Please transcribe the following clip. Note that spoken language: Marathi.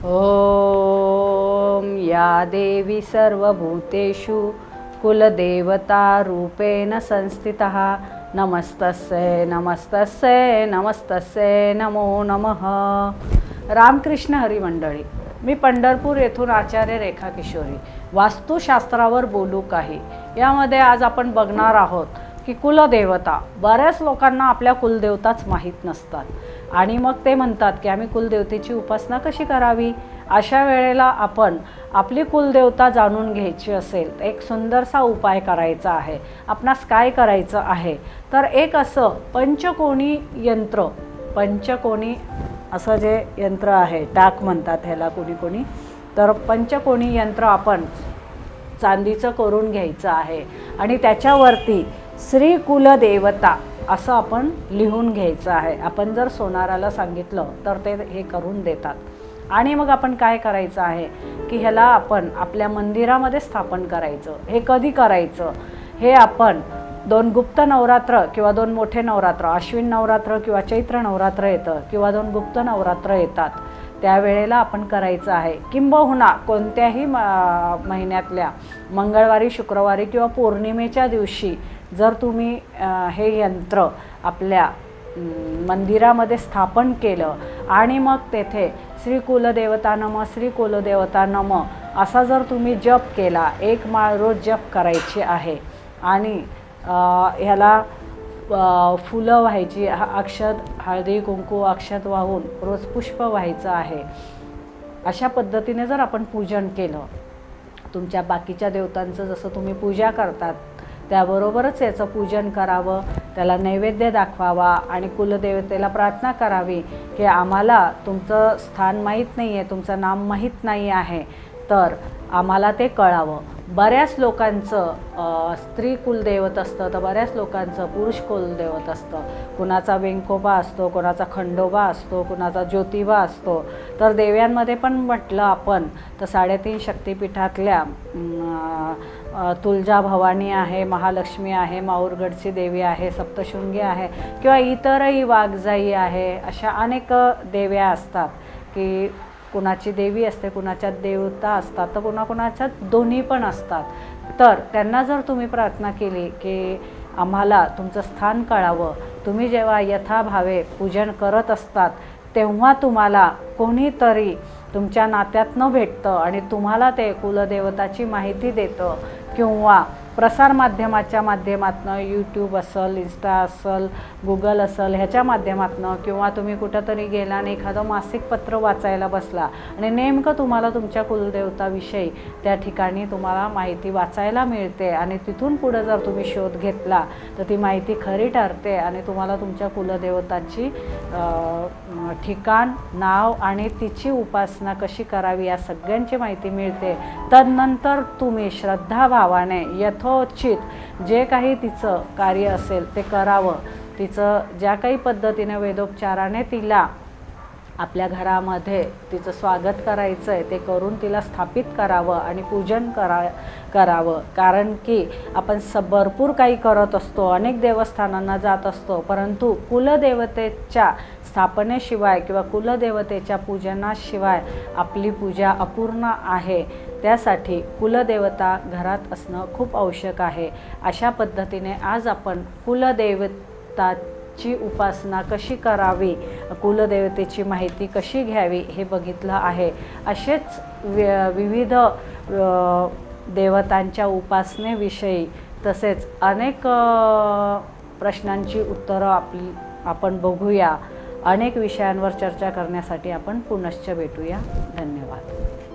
ॐ या देवी सर्वभूतेषु कुलदेवता रूपेण संस्थितः। नमस्तस्यै नमस्तस्यै नमस्तस्यै नमो नमः। रामकृष्ण हरिमंडळी मी पंढरपूर येथून आचार्य रेखा किशोरी वास्तुशास्त्रावर बोलू काही. यामध्ये आज आपण बघणार आहोत की कुलदेवता. बऱ्याच लोकांना आपल्या कुलदेवताच माहीत नसतात. आणि मग ते म्हणतात की आम्ही कुलदेवतेची उपासना कशी करावी? अशा वेळेला आपण आपली कुलदेवता जाणून घ्यायची असेल एक सुंदरसा उपाय करायचा आहे. आपणास काय करायचं आहे? तर एक असं पंचकोणी यंत्र पंचकोणी असं जे यंत्र आहे टाक म्हणतात ह्याला कोणी कोणी तर पंचकोणी यंत्र आपण चांदीचं करून घ्यायचं आहे. आणि त्याच्यावरती श्री कुलदेवता असं आपण लिहून घ्यायचं आहे. आपण जर सोनाराला सांगितलं तर ते हे करून देतात. आणि मग आपण काय करायचं आहे? की ह्याला आपण आपल्या मंदिरामध्ये स्थापन करायचं. हे कधी करायचं? हे आपण दोन गुप्त नवरात्र किंवा दोन मोठे नवरात्र अश्विन नवरात्र किंवा चैत्र नवरात्र येतं किंवा दोन गुप्त नवरात्र येतात. त्यावेळेला आपण करायचं आहे. किंबहुना कोणत्याही म महिन्यातल्या मंगळवारी शुक्रवारी किंवा पौर्णिमेच्या दिवशी जर तुम्ही हे यंत्र आपल्या मंदिरामध्ये स्थापन केलं आणि मग तेथे श्री कुलदेवता नम श्री कुलदेवता नम असा जर तुम्ही जप केला एक माळ रोज जप करायची आहे आणि ह्याला फुलं व्हायची हा अक्षत हळदी कुंकू अक्षत वाहून रोज पुष्प व्हायचं आहे. अशा पद्धतीने जर आपण पूजन केलं तुमच्या बाकीच्या देवतांचं जसं तुम्ही पूजा करतात त्याबरोबरच याचं पूजन करावं त्याला नैवेद्य दाखवावा आणि कुलदेवतेला प्रार्थना करावी की आम्हाला तुमचं स्थान माहीत नाही आहे तुमचं नाम माहीत नाही आहे. तर आम्हाला ते कळावं. बऱ्याच लोकांचं स्त्री कुलदैवत असतं तर बऱ्याच लोकांचं पुरुष कुलदैवत असतं. कुणाचा वेंकोबा असतो कुणाचा खंडोबा असतो कुणाचा ज्योतिबा असतो. तर देव्यांमध्ये पण म्हटलं आपण तर साडेतीन शक्तिपीठातल्या तुळजा भवानी आहे महालक्ष्मी आहे माऊरगडची देवी आहे सप्तशृंगी आहे किंवा इतरही वाघजाई आहे अशा अनेक देव्या असतात की कुणाची देवी असते कुणाच्या देवता असतात तर कुणाकुणाच्यात दोन्ही पण असतात. तर त्यांना जर तुम्ही प्रार्थना केली की आम्हाला तुमचं स्थान कळावं तुम्ही जेव्हा यथाभावे पूजन करत असतात तेव्हा तुम्हाला कोणीतरी तुमच्या नात्यातनं भेटतं आणि तुम्हाला ते कुलदेवताची माहिती देतं किंवा प्रसारमाध्यमाच्या माध्यमातनं यूट्यूब असेल इन्स्टा असेल गुगल असेल ह्याच्या माध्यमातनं किंवा तुम्ही कुठंतरी गेला आणि एखादं मासिक पत्र वाचायला बसला आणि नेमकं तुम्हाला तुमच्या कुलदेवताविषयी त्या ठिकाणी तुम्हाला माहिती वाचायला मिळते आणि तिथून पुढं जर तुम्ही शोध घेतला तर ती माहिती खरी ठरते आणि तुम्हाला तुमच्या कुलदेवताची ठिकाण नाव आणि तिची उपासना कशी करावी या सगळ्यांची माहिती मिळते. तदनंतर तुम्ही श्रद्धाभावाने यथोचित जे काही तिचं कार्य असेल ते करावं. तिचं ज्या काही पद्धतीने वेदोपचाराने तिला आपल्या घरामध्ये तिचं स्वागत करायचं आहे ते करून तिला स्थापित करावं आणि पूजन करा करावं. कारण की आपण स भरपूर काही करत असतो अनेक देवस्थानांना जात असतो परंतु कुलदेवतेच्या स्थापनेशिवाय किंवा कुलदेवतेच्या पूजनाशिवाय आपली पूजा अपूर्ण आहे. त्यासाठी कुलदेवता घरात असणं खूप आवश्यक आहे. अशा पद्धतीने आज आपण कुलदेवता ची उपासना कशी करावी कुलदेवतेची माहिती कशी घ्यावी हे बघितलं आहे. असेच विविध देवतांच्या उपासनेविषयी तसेच अनेक प्रश्नांची उत्तरं आपली आपण बघूया. अनेक विषयांवर चर्चा करण्यासाठी आपण पुनश्च भेटूया. धन्यवाद.